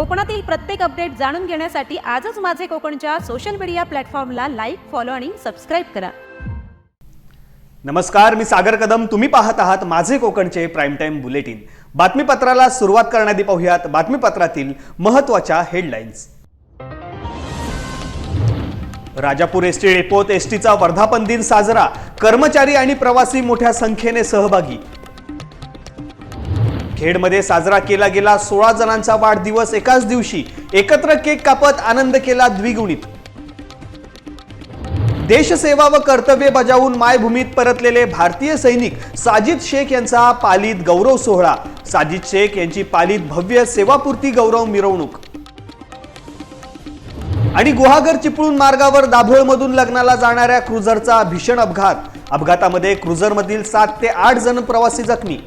कोकणातील प्रत्येक अपडेट जाणून घेण्यासाठी आजच माझे कोकणच्या सोशल मीडिया प्लॅटफॉर्मला लाईक फॉलो आणि सबस्क्राईब करा. नमस्कार मी सागर कदम. तुम्ही पाहत आहात माझे कोकणचे प्राईम टाइम बुलेटिन बातमीपत्राला सुरुवात करण्याआधी पाहूयात बातमीपत्रातील महत्त्वाच्या हेडलाईन्स राजापूर एस टी डेपोत एसटीचा वर्धापन दिन साजरा. कर्मचारी आणि प्रवासी मोठ्या संख्येने सहभागी. खेडमध्ये साजरा केला गेला सोळा जणांचा वाढदिवस एकाच दिवशी. एकत्र केक कापत आनंद केला द्विगुणित. देशसेवा व कर्तव्य बजावून मायभूमीत परतलेले भारतीय सैनिक साजिद शेख यांचा पालीत गौरव सोहळा. साजिद शेख यांची पालीत भव्य सेवापूर्ती गौरव मिरवणूक. आणि गुहागर चिपळूण मार्गावर दाभोळमधून लग्नाला जाणाऱ्या क्रुझरचा भीषण अपघात. अपघातामध्ये क्रुझरमधील सात ते आठ जण प्रवासी जखमी.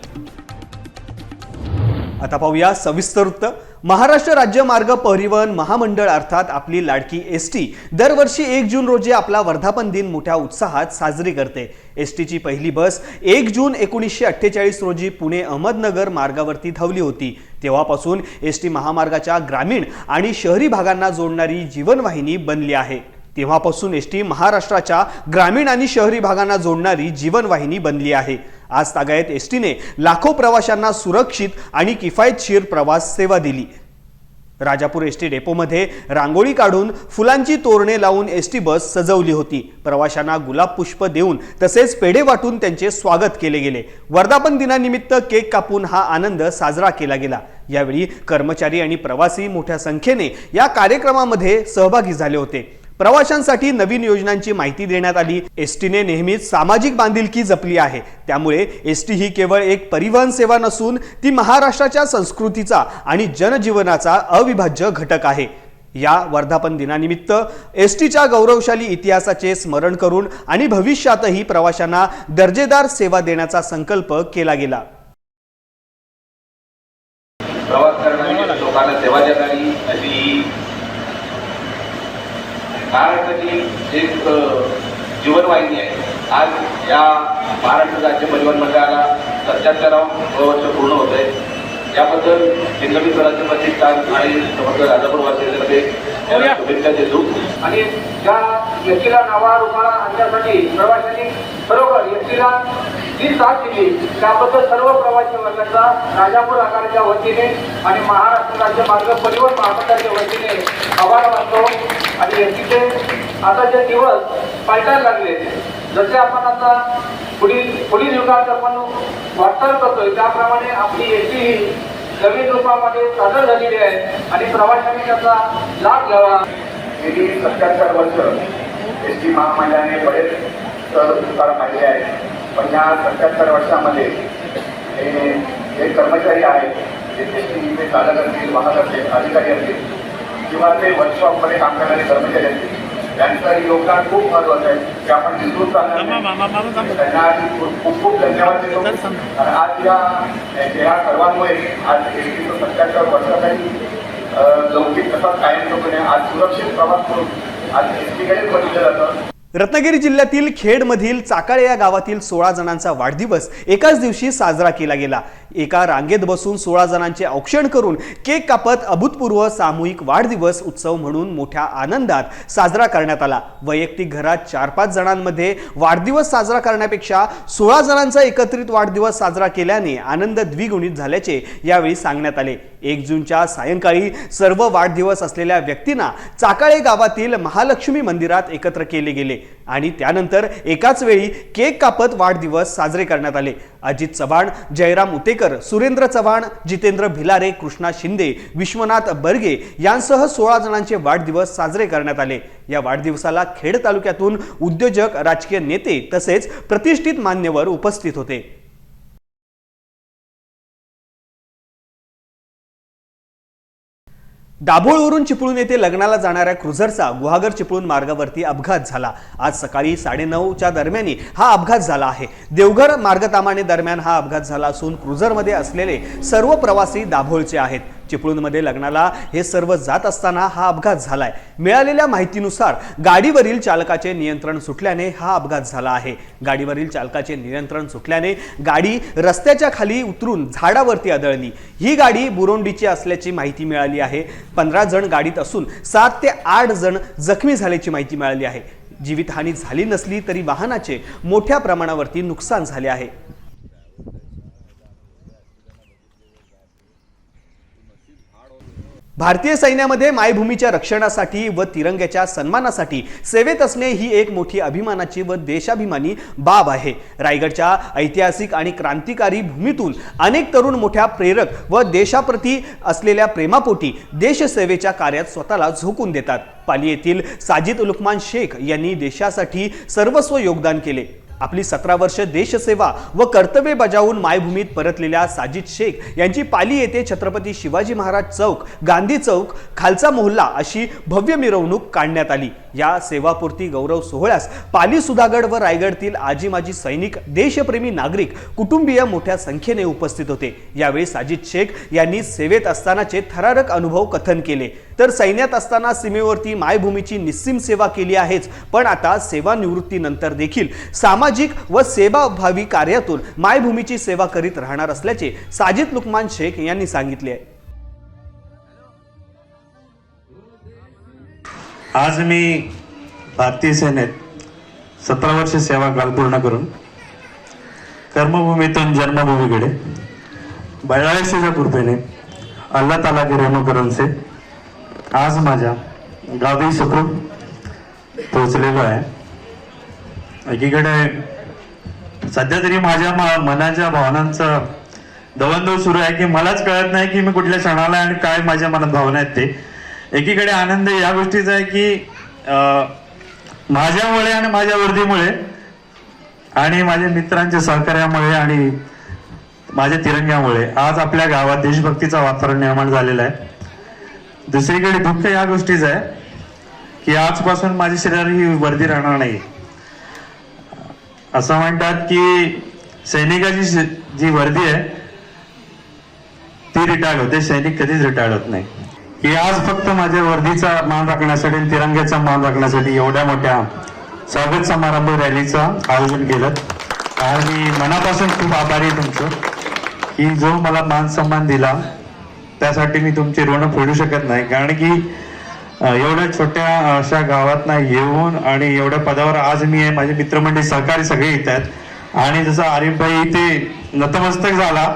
आता पाहूया सविस्तर वृत्त. महाराष्ट्र राज्य मार्ग परिवहन महामंडळ अर्थात आपली लाडकी एस टी दरवर्षी एक जून रोजी आपला वर्धापन दिन मोठ्या उत्साहात साजरी करते. एस टीची पहिली बस एक जून एकोणीसशे अठ्ठेचाळीस रोजी पुणे अहमदनगर मार्गावरती धावली होती. तेव्हापासून एस टी महामार्गाच्या ग्रामीण आणि शहरी भागांना जोडणारी जीवनवाहिनी बनली आहे. तेव्हापासून एस टी महाराष्ट्राच्या ग्रामीण आणि शहरी भागांना जोडणारी जीवनवाहिनी बनली आहे. आज तागायत एस टीने लाखो प्रवाशांना सुरक्षित आणि किफायतशीर प्रवास सेवा दिली. राजापूर एस टी डेपोमध्ये रांगोळी काढून फुलांची तोरणे लावून एस टी बस सजवली होती. प्रवाशांना गुलाब पुष्प देऊन तसेच पेढे वाटून त्यांचे स्वागत केले गेले. वर्धापन दिनानिमित्त केक कापून हा आनंद साजरा केला गेला. यावेळी कर्मचारी आणि प्रवासी मोठ्या संख्येने या कार्यक्रमामध्ये सहभागी झाले होते. प्रवाशांसाठी नवीन योजनांची माहिती देण्यात आली. एसटीने नेहमीच सामाजिक बांधिलकी जपली आहे. त्यामुळे एसटी ही केवळ एक परिवहन सेवा नसून ती महाराष्ट्राच्या संस्कृतीचा आणि जनजीवनाचा अविभाज्य घटक आहे. या वर्धापन दिनानिमित्त एस टीच्या गौरवशाली इतिहासाचे स्मरण करून आणि भविष्यातही प्रवाशांना दर्जेदार सेवा देण्याचा संकल्प केला गेला. प्रवास करणारी लोकांना सेवा देणारी अशी ही महाराष्ट्राची एक जीवनवाहिनी आहे आज या महाराष्ट्र राज्य परिवहन मंडळाला सत्याहत्तरावं वर्ष पूर्ण होत आहे याबद्दल हिंगणी स्वराज्य प्रतिष्ठान आणि समग्र राजापूर वासियांमध्ये आणि त्या व्यक्तीला नावा रुपाला आणण्यासाठी प्रवाशांनी खरोखर व्यक्तीला जी साथ दिली त्याबद्दल सर्व प्रवासी वर्गाचा राजापूर आकाराच्या वतीने आणि महाराष्ट्र राज्य मार्ग परिवहन महामंडळाच्या वतीने आभार मानतो. आणि व्यक्तीचे आता जे दिवस पालटायला लागले. जसे आपण आता पुढील पुढील युगात आपण वाटचाल करतोय त्याप्रमाणे आपली एसटी ही नवीन रूपामध्ये सादर झालेली आहे आणि प्रवाशांनी त्याचा लाभ घ्यावा. गेली सत्याहत्तर वर्ष एस टी महामंडळाने बरेच चढ उतार पाहिले आहेत. पण या सत्याहत्तर वर्षामध्ये हे जे कर्मचारी आहेत जे एस टीचे चालक असतील वाहक असतील अधिकारी असतील किंवा ते वर्कशॉपमध्ये काम करणारे कर्मचारी असतील त्यांचं योगदान खूप महत्त्वाचं आहे ते आपण. त्यांना खूप खूप धन्यवाद देतो. आणि आज या या सर्वांमुळे आज वर्षाचाही लौकिक तसा कायमस्वरूपीने आज सुरक्षित प्रवास करून आज एस टीकडेच बघितलं जातं. रत्नागिरी जिल्ह्यातील खेडमधील चाकाळे या गावातील सोळा जणांचा वाढदिवस एकाच दिवशी साजरा केला गेला. एका रांगेत बसून सोळा जणांचे औक्षण करून केक कापत अभूतपूर्व सामूहिक वाढदिवस उत्सव म्हणून मोठ्या आनंदात साजरा करण्यात आला. वैयक्तिक घरात चार पाच जणांमध्ये वाढदिवस साजरा करण्यापेक्षा सोळा जणांचा एकत्रित वाढदिवस साजरा केल्याने आनंद द्विगुणित झाल्याचे यावेळी सांगण्यात आले. एक जूनच्या सायंकाळी सर्व वाढदिवस असलेल्या व्यक्तींना चाकाळे गावातील महालक्ष्मी मंदिरात एकत्र केले गेले आणि त्यानंतर एकाच वेळी केक कापत वाढदिवस साजरे करण्यात आले. अजित चव्हाण जयराम उतेकर सुरेंद्र चव्हाण जितेंद्र भिलारे कृष्णा शिंदे विश्वनाथ बर्गे यांसह सोळा जणांचे वाढदिवस साजरे करण्यात आले. या वाढदिवसाला खेड तालुक्यातून उद्योजक राजकीय नेते तसेच प्रतिष्ठित मान्यवर उपस्थित होते. दाभोळवरून चिपळूण येथे लग्नाला जाणाऱ्या क्रुझरचा गुहागर चिपळूण मार्गावरती अपघात झाला. आज सकाळी साडेनऊच्या दरम्यानी हा अपघात झाला आहे. देवघर मार्गतामाने दरम्यान हा अपघात झाला असून क्रुझरमध्ये असलेले सर्व प्रवासी दाभोळचे आहेत. चिपळूणमध्ये लग्नाला हे सर्व जात असताना हा अपघात झालाय. मिळालेल्या माहितीनुसार गाडीवरील चालकाचे नियंत्रण सुटल्याने हा अपघात झाला आहे. गाडीवरील चालकाचे नियंत्रण सुटल्याने गाडी रस्त्याच्या खाली उतरून झाडावरती आदळली. ही गाडी बुरोंडीची असल्याची माहिती मिळाली आहे. पंधरा जण गाडीत असून सात ते आठ जण जखमी झाल्याची माहिती मिळाली आहे. जीवितहानी झाली नसली तरी वाहनाचे मोठ्या प्रमाणावरती नुकसान झाले आहे. भारतीय सैन्यामध्ये मायभूमीच्या रक्षणासाठी व तिरंग्याच्या सन्मानासाठी सेवेत असणे ही एक मोठी अभिमानाची व देशाभिमानी बाब आहे. रायगडच्या ऐतिहासिक आणि क्रांतिकारी भूमीतून अनेक तरुण मोठ्या प्रेरक व देशाप्रती असलेल्या प्रेमापोटी देशसेवेच्या कार्यात स्वतःला झोकून देतात. पाली येथील साजिद लुकमान शेख यांनी देशासाठी सर्वस्व योगदान केले. आपली सतरा वर्ष देशसेवा व कर्तव्य बजावून मायभूमीत परतलेल्या साजिद शेख यांची पाली येथे छत्रपती शिवाजी महाराज चौक गांधी चौक खालचा मोहल्ला अशी भव्य मिरवणूक काढण्यात आली. या सेवापूर्ती गौरव सोहळ्यास पाली सुधागड व रायगडतील आजी माजी सैनिक देशप्रेमी नागरिक कुटुंबीय मोठ्या संख्येने उपस्थित होते. यावेळी साजिद शेख यांनी सेवेत असतानाचे थरारक अनुभव कथन केले. तर सैन्यात असताना सीमेवरती मायभूमीची निस्सीम सेवा केली आहेच पण आता सेवानिवृत्तीनंतर देखील सामाजिक व सेवाभावी कार्यातून मायभूमीची सेवा करीत राहणार असल्याचे साजिद लुकमान शेख यांनी सांगितले आहे. आज मी भारतीय सेनेत सतरा वर्ष सेवा काल पूर्ण करून कर्मभूमीतून जन्मभूमीकडे बळाळसीच्या कृपेने अल्ला ताला गिरेमकरांचे आज माझ्या गावी सुखरूप पोचलेलो आहे. एकीकडे सध्या तरी माझ्या म- मनाच्या भावनांचा दवंदव सुरू आहे की मलाच कळत नाही की मी कुठल्या क्षणाला आणि काय माझ्या मनात भावना आहेत ते. एकीकडे आनंद या गोष्टीचा आहे की माझ्यामुळे आणि माझ्या वर्दीमुळे आणि माझ्या मित्रांच्या सहकार्यामुळे आणि माझ्या तिरंग्यामुळे आज आपल्या गावात देशभक्तीचा वातावरण निर्माण झालेलं आहे. दुसरीकडे दुःख या गोष्टीचं आहे की आजपासून माझी शरीर ही वर्दी राहणार नाही असं म्हणतात की सैनिकाची जी वर्दी आहे ती रिटायर्ड होते. सैनिक कधीच रिटायर्ड होत नाही. की आज फक्त माझ्या वर्दीचा मान राखण्यासाठी तिरंग्याचा मान राखण्यासाठी एवढ्या मोठ्या स्वागत समारंभ रॅलीचं आयोजन केलं. आणि मी मनापासून खूप आभारी आहे तुमचं की जो मला मान सन्मान दिला त्यासाठी मी तुमचे ऋण फेडू शकत नाही. कारण की एवढ्या छोट्या अशा गावात येऊन आणि एवढ्या पदावर आज मी आहे माझे मित्रमंडळी सहकारी सगळे येत आहेत. आणि जसं आरिफभाई इथे नतमस्तक झाला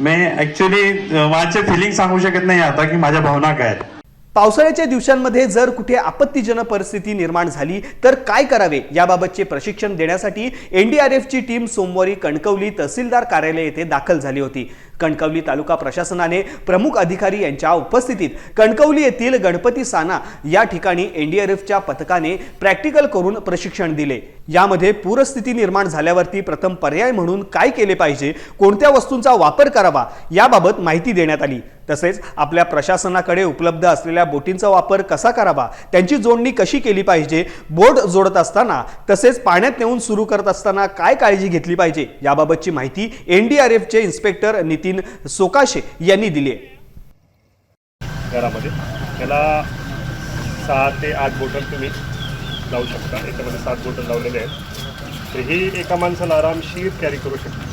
मी ऍक्च्युली माझे फिलिंग सांगू शकत नाही आता की माझ्या भावना काय आहेत. पावसाळ्याच्या दिवसांमध्ये जर कुठे आपत्तीजनक परिस्थिती निर्माण झाली तर काय करावे याबाबतचे प्रशिक्षण देण्यासाठी एनडीआरएफची टीम सोमवारी कणकवली तहसीलदार कार्यालय येथे दाखल झाली होती. कणकवली तालुका प्रशासनाने प्रमुख अधिकारी यांच्या उपस्थितीत कणकवली येथील गणपती साना या ठिकाणी एनडीआरएफच्या पथकाने प्रॅक्टिकल करून प्रशिक्षण दिले. यामध्ये पूरस्थिती निर्माण झाल्यावरती प्रथम पर्याय म्हणून काय केले पाहिजे कोणत्या वस्तूंचा वापर करावा याबाबत माहिती देण्यात आली. तसेच आपल्या प्रशासनाकडे उपलब्ध असलेल्या बोटींचा वापर कसा करावा त्यांची जोडणी कशी केली पाहिजे बोट जोडत असताना तसेच पाण्यात नेऊन सुरू करत असताना काय काळजी घेतली पाहिजे याबाबतची माहिती एनडीआरएफचे इन्स्पेक्टर नितीन सोकाशे यांनी दिली आहे. घरामध्ये. त्याला सहा ते आठ बोटल तुम्ही लावू शकता. याच्यामध्ये सात बोटल लावलेले आहेत. तर ही एका माणसाला आरामशीर कॅरी करू शकता.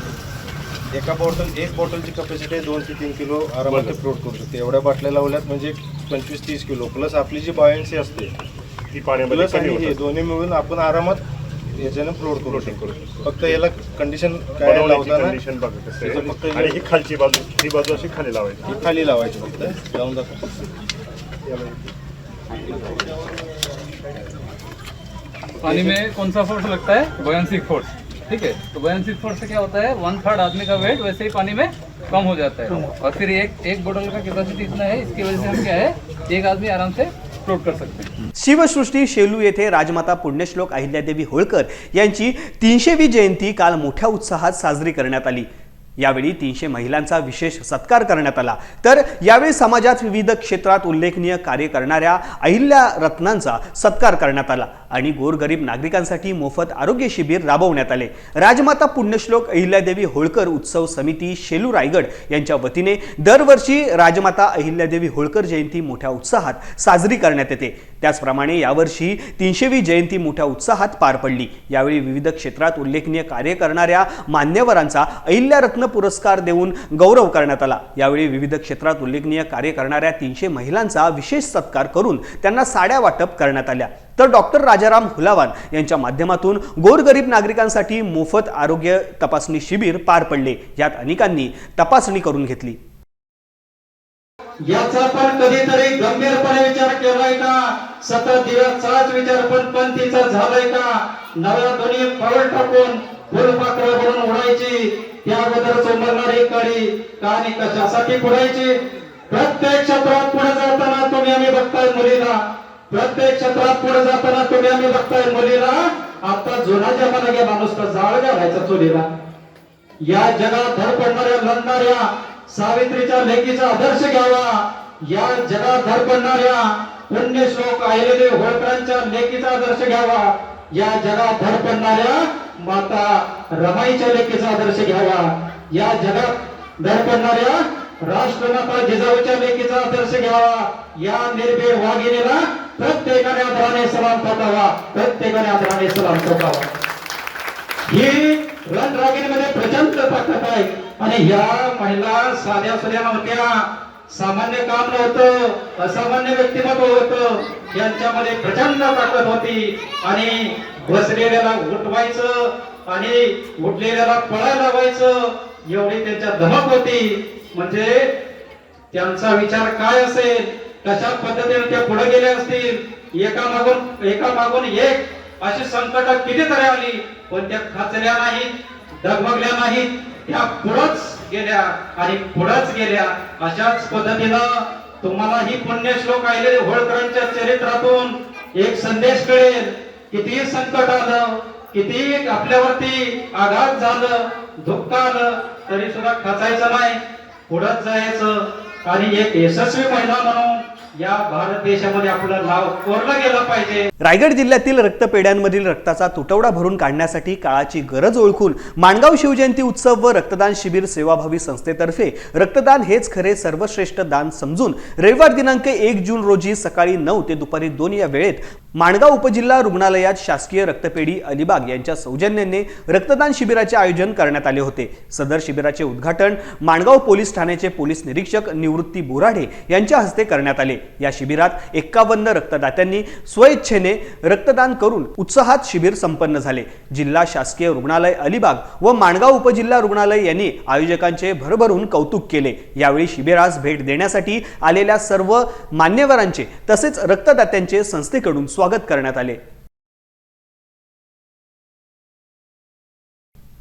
एका बॉटल एक बॉटलची कपॅसिटी आहे दोन ते तीन किलो आरामात फ्लोट करू शकते. एवढ्या बाटल्या लावल्यात म्हणजे पंचवीस तीस किलो. प्लस आपली जी बॉयन्सी असते ती पाण्यामध्ये हे दोन्ही मिळून आपण आरामात याच्यानं फ्लोट करू। शकतो फक्त याला कंडिशन काय लावताना कंडिशन कसं फक्त आणि ही खालची बाजू ही बाजू अशी खाली लावायची. ही खाली लावायची फक्त. लावून दाखव. पानी में कौन सा फोर्स लगता है? बयानसी फोर्स ठीक है? तो बयानसी फोर्स से क्या होता है? वन थर्ड आदमी का वेट वैसे ही पानी में कम हो जाता है। और फिर एक एक बोतल का कैपेसिटी इतना है इसकी वजह से हम क्या है? एक आदमी आराम से अपलोड कर सकते हैं। शिवसृष्टी शेलू येथे राजमाता पुण्यश्लोक अहिल्यादेवी होळकर यांची तीनशेवी जयंती काल मोठ्या उत्साहात साजरी करण्यात आली. यावेळी तीनशे महिलांचा विशेष सत्कार करण्यात आला. तर यावेळी समाजात विविध क्षेत्रात उल्लेखनीय कार्य करणाऱ्या अहिल्या रत्नांचा सत्कार करण्यात आला. आणि गोरगरीब नागरिकांसाठी मोफत आरोग्य शिबिर राबवण्यात आले. राजमाता पुण्यश्लोक अहिल्यादेवी होळकर उत्सव समिती शेलू रायगड यांच्या वतीने दरवर्षी राजमाता अहिल्यादेवी होळकर जयंती मोठ्या उत्साहात साजरी करण्यात येते. त्याचप्रमाणे यावर्षी तीनशेवी जयंती मोठ्या उत्साहात पार पडली. यावेळी विविध क्षेत्रात उल्लेखनीय कार्य करणाऱ्या मान्यवरांचा अहिल्यारत्न पुरस्कार देऊन गौरव करण्यात आला. यावेळी विविध क्षेत्रात उल्लेखनीय कार्य करणाऱ्या तीनशे महिलांचा विशेष सत्कार करून त्यांना साड्या वाटप करण्यात आल्या. तर डॉक्टर राजाराम हुलावान यांच्या माध्यमातून गोरगरीब नागरिकांसाठी मोफत आरोग्य तपासणी शिबिर पार पडले. यात अनेकांनी तपासणी करून घेतली. याचा पण कधीतरी गंभीरपणे विचार केलाय का? सतत दिवसचाच विचार पण पंथीचा झालाय का? नव्या दोन्ही पाऊल टाकून फुलपाखरं भरून उडायची. त्या अगोदर चोंबरणारी काळी आणि कशासाठी पुढायची? प्रत्येक क्षेत्रात पुढे जाताना तुम्ही आम्ही बघताय मुलीला प्रत्येक क्षेत्रात पुढे जाताना तुम्ही आम्ही बघताय मुलीला आता जुना जमाना घ्या माणूस का जाळ घालायचा चुलीला या जगात धर पडणाऱ्या लढणाऱ्या सावित्रीच्या लेकीचा आदर्श घ्यावा. या जगात लंड श्लोक आहिलेले होळकरांच्या लेकीचा आदर्श घ्यावा. या जगात धडपडणाऱ्या माता रमाईच्या लेकीचा आदर्श घ्यावा. या जगात धर पडणाऱ्या राष्ट्रमाता जिजाऊच्या लेकीचा आदर्श घ्यावा. या निर्भीड वाघिणीला प्रत्येकाने आदराने सलाम ठोकावा प्रत्येकाने आदराने सलाम ठोकावा ही रणरागिणीमध्ये प्रचंड ताकद आहे. आणि या महिला साध्या सुध्या नव्हत्या. सामान्य काम नव्हतं. असामान्य व्यक्तिमत्व होत. यांच्यामध्ये प्रचंड ताकद होती. आणि बसलेल्याला उठवायचं आणि उठलेल्याला पळायला लावायचं. एवढी त्यांच्या धमक होती. म्हणजे त्यांचा विचार काय असेल? कशा पद्धतीने त्या पुढे गेल्या असतील? एका मागून एका मागून एक अशी संकट कितीतरी आली पण त्या खचल्या नाहीत डगमगल्या नाहीत. त्या पुढंच गेल्या आणि पुढंच गेल्या. अशाच पद्धतीनं तुम्हाला ही पुण्य श्लोक आलेले होळकरांच्या चरित्रातून एक संदेश कळेल कितीही संकट आलं किती आपल्यावरती आघात झालं दुःख आलं तरी सुद्धा खचायचं नाही. पुढत जायचं. आणि एक यशस्वी महिला म्हणून या भारत देशामध्ये आपलं नाव कोरलं गेलं पाहिजे. रायगड जिल्ह्यातील रक्तपेढ्यांमधील रक्ताचा तुटवडा भरून काढण्यासाठी काळाची गरज ओळखून माणगाव शिवजयंती उत्सव व रक्तदान शिबिर सेवाभावी संस्थेतर्फे रक्तदान हेच खरे सर्वश्रेष्ठ दान समजून रविवार दिनांक एक जून रोजी सकाळी नऊ ते दुपारी दोन या वेळेत माणगाव उपजिल्हा रुग्णालयात शासकीय रक्तपेढी अलिबाग यांच्या सौजन्याने रक्तदान शिबिराचे आयोजन करण्यात आले होते. सदर शिबिराचे उद्घाटन माणगाव पोलीस ठाण्याचे पोलीस निरीक्षक निवृत्ती बोराडे यांच्या हस्ते करण्यात आले. या शिबिरात एक्कावन्न रक्तदात्यांनी स्वइच्छेने रक्तदान करून उत्साहात शिबिर संपन्न झाले. जिल्हा शासकीय रुग्णालय अलिबाग व माणगाव उपजिल्हा रुग्णालय यांनी आयोजकांचे भरभरून कौतुक केले. यावेळी शिबिरास भेट देण्यासाठी आलेल्या सर्व मान्यवरांचे तसेच रक्तदात्यांचे संस्थेकडून स्वागत करण्यात आले.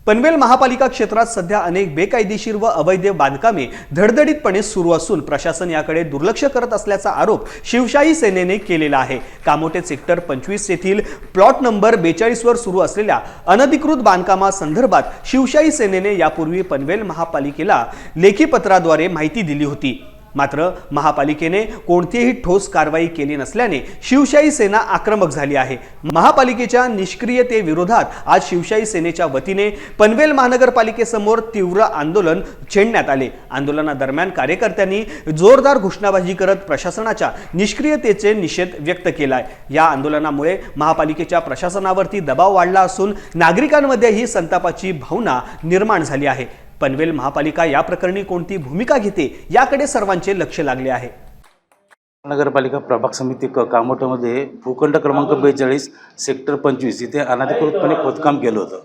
पनवेल महापालिका क्षेत्रात सध्या अनेक बेकायदेशीर व अवैध बांधकामे धडधडीतपणे सुरू असून प्रशासन याकडे दुर्लक्ष करत असल्याचा आरोप शिवशाही सेनेने केलेला आहे. कामोटे सेक्टर पंचवीस येथील प्लॉट नंबर बेचाळीसवर सुरू असलेल्या अनधिकृत बांधकामासंदर्भात शिवशाही सेनेने यापूर्वी पनवेल महापालिकेला लेखी पत्राद्वारे माहिती दिली होती. मात्र महापालिकेने कोणतीही ठोस कारवाई केली नसल्याने शिवशाही सेना आक्रमक झाली आहे. महापालिकेच्या निष्क्रियतेविरोधात आज शिवशाही सेनेच्या वतीने पनवेल महानगरपालिकेसमोर तीव्र आंदोलन छेडण्यात आले. आंदोलनादरम्यान कार्यकर्त्यांनी जोरदार घोषणाबाजी करत प्रशासनाच्या निष्क्रियतेचे निषेध व्यक्त केलाय. या आंदोलनामुळे महापालिकेच्या प्रशासनावरती दबाव वाढला असून नागरिकांमध्येही संतापाची भावना निर्माण झाली आहे. पनवेल महापालिका या प्रकरणी कोणती भूमिका घेते याकडे सर्वांचे लक्ष लागले आहे. नगरपालिका प्रभाग समिती क कामोठ्यामध्ये भूखंड क्रमांक बेचाळीस सेक्टर पंचवीस इथे अनधिकृतपणे खोदकाम केलं होतं.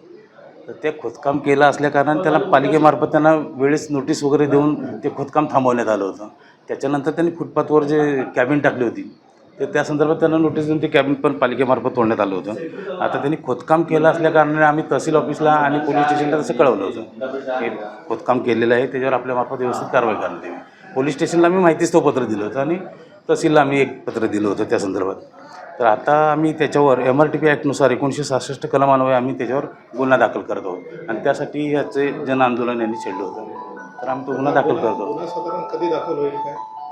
तर ते खोदकाम केलं असल्याकारणाने त्याला पालिकेमार्फत त्यांना वेळेस नोटीस वगैरे देऊन ते खोदकाम थांबवण्यात आलं होतं. त्याच्यानंतर त्यांनी फुटपाथवर जे कॅबिन टाकली होती तर त्या संदर्भात त्यांना नोटीस देऊन ते कॅबिन पण पालिकेमार्फत तोडण्यात आलं होतं. आता त्यांनी खोदकाम केलं असल्याकारणाने आम्ही तहसील ऑफिसला आणि पोलीस स्टेशनला तसं कळवलं होतं. हे खोदकाम केलेलं आहे त्याच्यावर आपल्यामार्फत व्यवस्थित कारवाई करण्यात यावी पोलीस स्टेशनला आम्ही माहितीच तो पत्र दिलं होतं आणि तहसीलला आम्ही एक पत्र दिलं होतं त्या संदर्भात. तर आता आम्ही त्याच्यावर एम आर टी पी ॲक्टनुसार एकोणीसशे सहासष्ट कलमान्वये आम्ही त्याच्यावर गुन्हा दाखल करत आहोत. आणि त्यासाठी ह्याचे जन आंदोलन यांनी छेडलं होतं. तर आम्ही तो गुन्हा दाखल करतो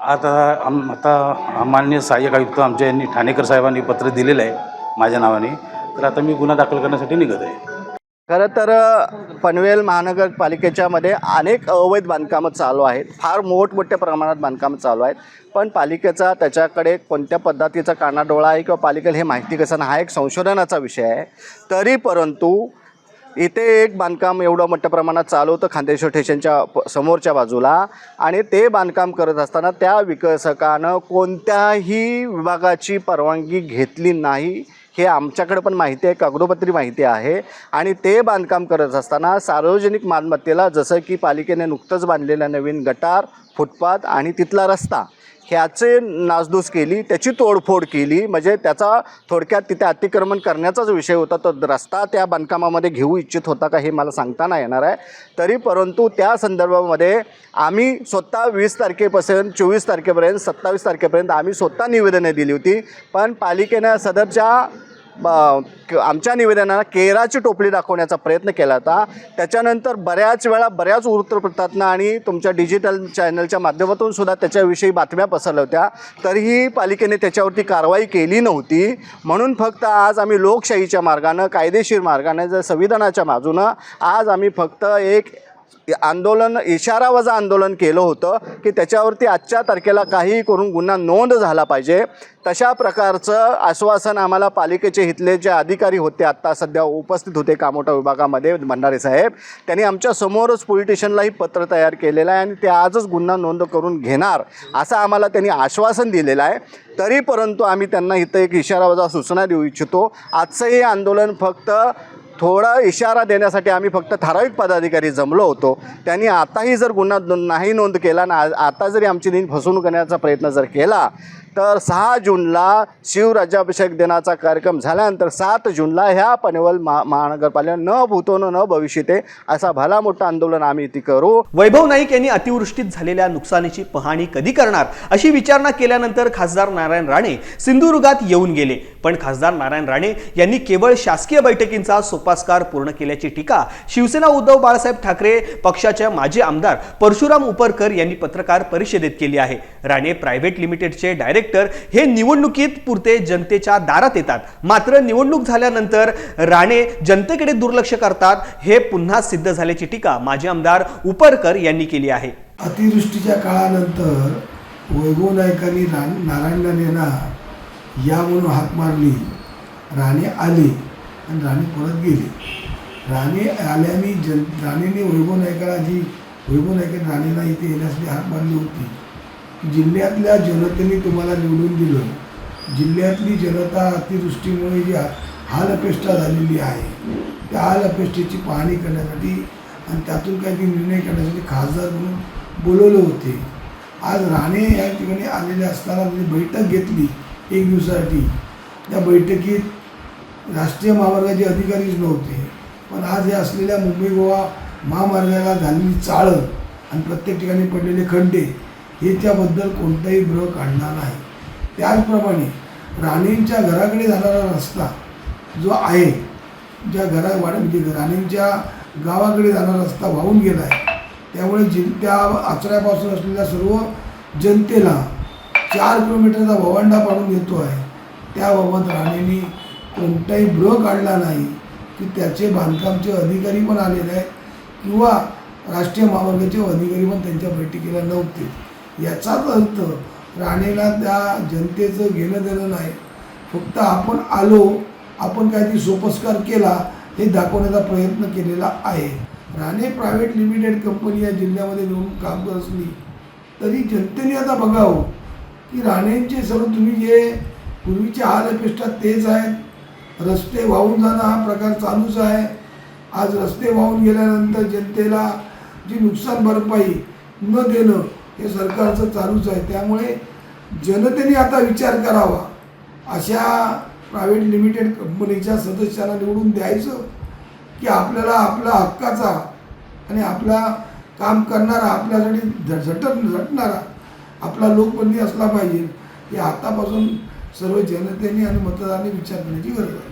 आता आम आता माननीय सहाय्यक आयुक्त आमच्या यांनी ठाणेकर साहेबांनी पत्र दिलेलं आहे माझ्या नावाने. तर आता मी गुन्हा दाखल करण्यासाठी निघत आहे. खरं तर पनवेल महानगरपालिकेच्यामध्ये अनेक अवैध बांधकामं चालू आहेत. फार मोठमोठ्या प्रमाणात बांधकामं चालू आहेत. पण पालिकेचा त्याच्याकडे कोणत्या पद्धतीचा कानाडोळा आहे किंवा पालिकेला हे माहिती कसं हा एक संशोधनाचा विषय आहे. तरी परंतु इथे एक बांधकाम एवढं मोठ्या प्रमाणात चालू होतं खांदेश्वर स्टेशनच्या समोरच्या बाजूला. आणि ते बांधकाम करत असताना त्या विकसकानं कोणत्याही विभागाची परवानगी घेतली नाही. हे आमच्याकडे पण माहिती आहे कागदोपत्री माहिती आहे. आणि ते बांधकाम करत असताना सार्वजनिक मालमत्तेला जसं की पालिकेने नुकतंच बांधलेलं नवीन गटार फुटपाथ आणि तिथला रस्ता ह्याचे नासधूस केली त्याची तोडफोड केली म्हणजे त्याचा थोडक्यात तिथे अतिक्रमण करण्याचाच विषय होता तो रस्ता त्या बांधकामामध्ये घेऊ इच्छित होता का हे मला सांगता नाही येणार आहे. तरी परंतु त्या संदर्भामध्ये आम्ही स्वतः वीस तारखेपासून चोवीस तारखेपर्यंत सत्तावीस तारखेपर्यंत आम्ही स्वतः निवेदने दिली होती. पण पालिकेनं सदरच्या आमच्या निवेदनानं केराची टोपली दाखवण्याचा प्रयत्न केला होता. त्याच्यानंतर बऱ्याच वेळा बऱ्याच वृत्तपत्रातनं आणि तुमच्या डिजिटल चॅनलच्या माध्यमातून सुद्धा त्याच्याविषयी बातम्या पसरल्या होत्या. तरीही पालिकेने त्याच्यावरती कारवाई केली नव्हती. म्हणून फक्त आज आम्ही लोकशाहीच्या मार्गानं कायदेशीर मार्गाने जर संविधानाच्या बाजूनं आज आम्ही फक्त एक आंदोलन इशारावजा आंदोलन केलं होतं की त्याच्यावरती आजच्या तारखेला काहीही करून गुन्हा नोंद झाला पाहिजे. तशा प्रकारचं आश्वासन आम्हाला पालिकेचे इथले जे अधिकारी होते आत्ता सध्या उपस्थित होते कामोठा विभागामध्ये भंडारे साहेब त्यांनी आमच्या समोरच पोलीस स्टेशनलाही पत्र तयार केलेलं आहे आणि ते आजच गुन्हा नोंद करून घेणार असं आम्हाला त्यांनी आश्वासन दिलेलं आहे. तरी परंतु आम्ही त्यांना इथं एक इशारावजा सूचना देऊ इच्छितो. आजचं हे आंदोलन फक्त थोडा इशारा देण्यासाठी आम्ही फक्त ठराविक पदाधिकारी जमलो होतो. त्यांनी आताही जर गुन्हा नाही नोंद केला ना आता जरी आमची दिन फसवणूक करण्याचा प्रयत्न जर केला तर सहा जूनला शिवराज्याभिषेक दिनाचा कार्यक्रम झाल्यानंतर सात जूनला ह्या पनवेल महा महानगरपालिका न भूतो न भविष्यते असा भला मोठा आंदोलन आम्ही ती करू. वैभव नाईक यांनी अतिवृष्टीत झालेल्या नुकसानीची पाहणी कधी करणार अशी विचारणा केल्यानंतर खासदार नारायण राणे सिंधुदुर्गात येऊन गेले. पण खासदार नारायण राणे यांनी केवळ शासकीय बैठकींचा सोपा सोपास्कार पूर्ण केल्याची टीका शिवसेना उद्धव बाळासाहेब ठाकरे पक्षाच्या माजी आमदार परशुराम उपरकर यांनी पत्रकार परिषदेत केली आहे राणे प्रायव्हेट लिमिटेडचे डायरेक्टर हे निवडणुकीत पुरते जनतेच्या दारात येतात मात्र निवडणूक झाल्यानंतर राणे जनतेकडे दुर्लक्ष करतात हे पुन्हा सिद्ध झाल्याची टीका माजी आमदार उपरकर यांनी केली आहे अतिवृष्टीच्या काळानंतर वैभव नायकांनी रा नारायण राणेंना या म्हणून हाक मारली राणे आली आणि राणी परत गेले. राणी आल्याने जन राणीने वैभव नायकाला जी वैभव नायकाने राणीला इथे येण्यासाठी हात मारली होती जिल्ह्यातल्या जनतेने तुम्हाला निवडून दिलं. जिल्ह्यातली जनता अतिवृष्टीमुळे जी हालअपेष्टा झालेली आहे. त्या हालअपेष्टेची पाहणी करण्यासाठी आणि त्यातून काही निर्णय करण्यासाठी खासदार म्हणून बोलवले होते. आज राणे या ठिकाणी आलेले असताना म्हणजे बैठक घेतली एक दिवसासाठी. त्या बैठकीत राष्ट्रीय महामार्गाचे अधिकारीच नव्हते. पण आज हे असलेल्या मुंबई गोवा महामार्गाला झालेली चाळं आणि प्रत्येक ठिकाणी पडलेले खड्डे हे त्याबद्दल कोणताही ग्रह काढणार नाही. त्याचप्रमाणे राणेंच्या घराकडे जाणारा रस्ता जो आहे ज्या घरा वाढ म्हणजे राणेंच्या गावाकडे जाणारा रस्ता वाहून गेला आहे त्यामुळे जिल त्या आचऱ्यापासून असलेल्या सर्व जनतेला चार किलोमीटरचा भवंडा पाडून येतो आहे. त्याबाबत राणेंनी कोणताही ब्र काढला नाही की त्याचे बांधकामचे अधिकारी पण आलेले आहेत किंवा राष्ट्रीय महामार्गाचे अधिकारी पण त्यांच्या बैठकीला नव्हते. याचाच अर्थ राणेला त्या जनतेचं घेणं देणं नाही. फक्त आपण आलो आपण काहीतरी सोपस्कार केला हे दाखवण्याचा प्रयत्न केलेला आहे. राणे प्रायव्हेट लिमिटेड कंपनी या जिल्ह्यामध्ये येऊन काम करत असली तरी जनतेने आता बघावं की राणेंचे सर्व तुम्ही जे पूर्वीचे हाल अपेक्षा तेच आहेत रस्ते वाहून जाणं हा प्रकार चालूच आहे. आज रस्ते वाहून गेल्यानंतर जनतेला जी नुकसान भरपाई न देणं हे सरकारचं चालूच आहे. त्यामुळे जनतेने आता विचार करावा. अशा प्रायव्हेट लिमिटेड कंपनीच्या सदस्यांना निवडून द्यायचं की आपल्याला आपला हक्काचा आणि आपला काम करणारा आपल्यासाठी झटत झटणारा आपला लोकबंदी असला पाहिजे. हे आतापासून सर्व जनतेने आणि मतदारांनी विचार करण्याची गरज आहे.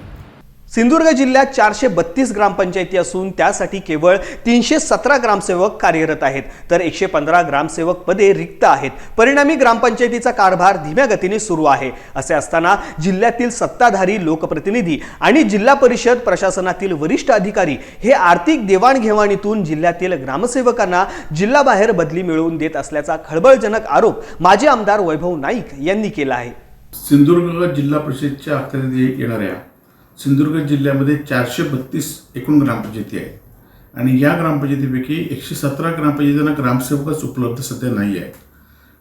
सिंधुदुर्ग जिल्ह्यात चारशे बत्तीस ग्रामपंचायती असून त्यासाठी केवळ तीनशे सतरा ग्रामसेवक कार्यरत आहेत. तर एकशे पंधरा ग्रामसेवक पदे रिक्त आहेत. परिणामी ग्रामपंचायतीचा कारभार धीम्या गतीने सुरू आहे. असे असताना जिल्ह्यातील सत्ताधारी लोकप्रतिनिधी आणि जिल्हा परिषद प्रशासनातील वरिष्ठ अधिकारी हे आर्थिक देवाणघेवाणीतून जिल्ह्यातील ग्रामसेवकांना जिल्हाबाहेर बदली मिळवून देत असल्याचा खळबळजनक आरोप माजी आमदार वैभव नाईक यांनी केला आहे. सिंधुदुर्ग जिल्हा परिषदच्या येणाऱ्या सिंधुदुर्ग जिल्ह्यामध्ये चारशे बत्तीस एकूण ग्रामपंचायती आहेत. आणि या ग्रामपंचायतीपैकी एकशे सतरा ग्रामपंचायतींना ग्रामसेवकच उपलब्ध सध्या नाही आहेत.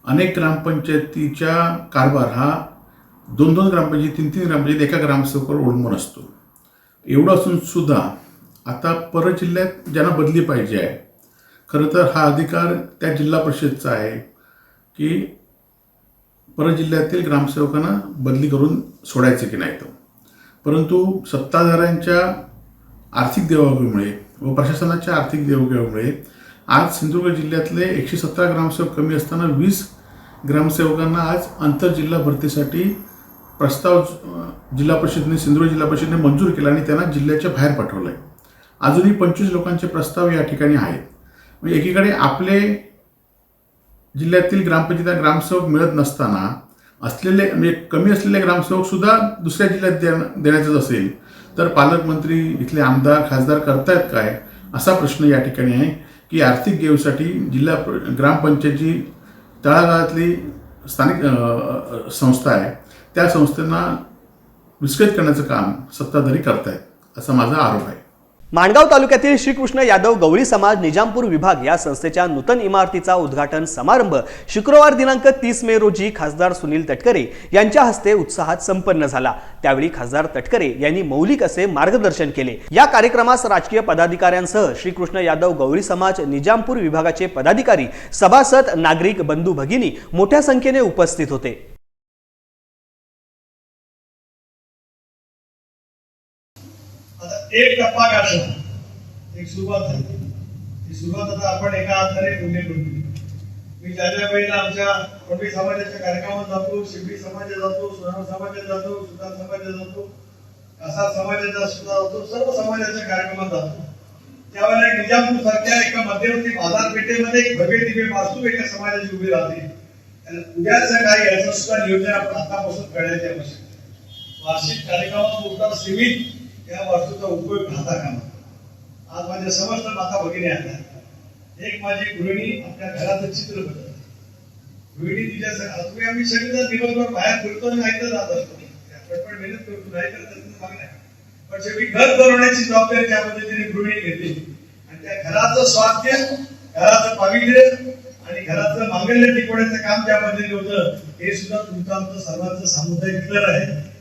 अनेक ग्रामपंचायतीचा कारभार हा दोन दोन ग्रामपंचायत तीन तीन ग्रामपंचायत एका ग्रामसेवकावर अवलंबून असतो. एवढं असून सुद्धा आता परजिल्ह्यात ज्यांना बदली पाहिजे आहे खरं तर हा अधिकार त्या जिल्हा परिषदचा आहे की परजिल्ह्यातील ग्रामसेवकांना बदली करून सोडायचं की नाही तर परंतु सत्ताधाऱ्यांच्या आर्थिक देवाघेमुळे व प्रशासनाच्या आर्थिक देवाघेमुळे आज सिंधुदुर्ग जिल्ह्यातले एकशे सतरा ग्रामसेवक कमी असताना वीस ग्रामसेवकांना आज आंतरजिल्हा भरतीसाठी प्रस्ताव जिल्हा परिषदेने सिंधुदुर्ग जिल्हा परिषदेने मंजूर केला आणि त्यांना जिल्ह्याच्या बाहेर पाठवलं आहे अजूनही पंचवीस लोकांचे प्रस्ताव या ठिकाणी आहेत. म्हणजे एकीकडे आपले जिल्ह्यातील ग्रामपंचायत ग्रामसेवक मिळत नसताना असलेले म्हणजे कमी असलेले ग्रामसेवकसुद्धा दुसऱ्या जिल्ह्यात देण देण्याचंच असेल. तर पालकमंत्री इथले आमदार खासदार करतायत काय? असा प्रश्न या ठिकाणी आहे की आर्थिक गेवसाठी जिल्हा ग्रामपंचायतची तळागाळातली स्थानिक संस्था आहे. त्या संस्थांना विस्कळीत करण्याचं काम सत्ताधारी करतायत असा माझा आरोप आहे. माणगाव तालुक्यातील श्रीकृष्ण यादव गवळी समाज निजामपूर विभाग या संस्थेच्या नूतन इमारतीचा उद्घाटन समारंभ शुक्रवार दिनांक तीस मे रोजी खासदार सुनील तटकरे यांच्या हस्ते उत्साहात संपन्न झाला. त्यावेळी खासदार तटकरे यांनी मौलिक असे मार्गदर्शन केले. या कार्यक्रमास राजकीय पदाधिकाऱ्यांसह श्रीकृष्ण यादव गवळी समाज निजामपूर विभागाचे पदाधिकारी सभासद नागरिक बंधू भगिनी मोठ्या संख्येने उपस्थित होते. आता एक टप्पा गाठला एक सुरुवात झाली. ती सुरुवात आता आपण एका अर्थाने पुणे करून मी ज्या ज्या वेळेला आमच्या पंडित समाजाच्या कार्यक्रमात जातो शिंपी समाजात जातो सोनार समाजात जातो सुतार समाजात जातो कसा समाजाचा सुद्धा जातो सर्व समाजाच्या कार्यक्रमात जातो. त्यावेळेला एक निजामपूर सारख्या एका मध्यवर्ती बाजारपेठेमध्ये एक भव्य दिव्य वास्तू एका समाजाची उभी राहते. आणि उद्याचं काय याचं सुद्धा नियोजन आपण आतापासून करण्याची आवश्यकता वार्षिक कार्यक्रमात पुरता सीमित या वास्तूचा उपयोग राहता कामा आज माझ्या समस्त माता भगिनी आहेत. एक माझी गृहिणी आपल्या घराचं चित्र बदलते गृहिणी तिच्या स- आम्ही सगळेजण दिवसभर बाहेर फिरतो आणि नाहीतर जात असतो. पण मेहनत करतो नाही करत तर मागण्या पण शेवटी घर बनवण्याची जबाबदारी त्या पद्धतीने गृहिणी घेतली आणि त्या घराचं स्वास्थ्य घराचं पावित्र्य आणि घराचं मांगल्य टिकवण्याचं काम ज्या पद्धतीने होतं हे सुद्धा तुमचं आमचं सर्वांचं सामुदायिक आहे.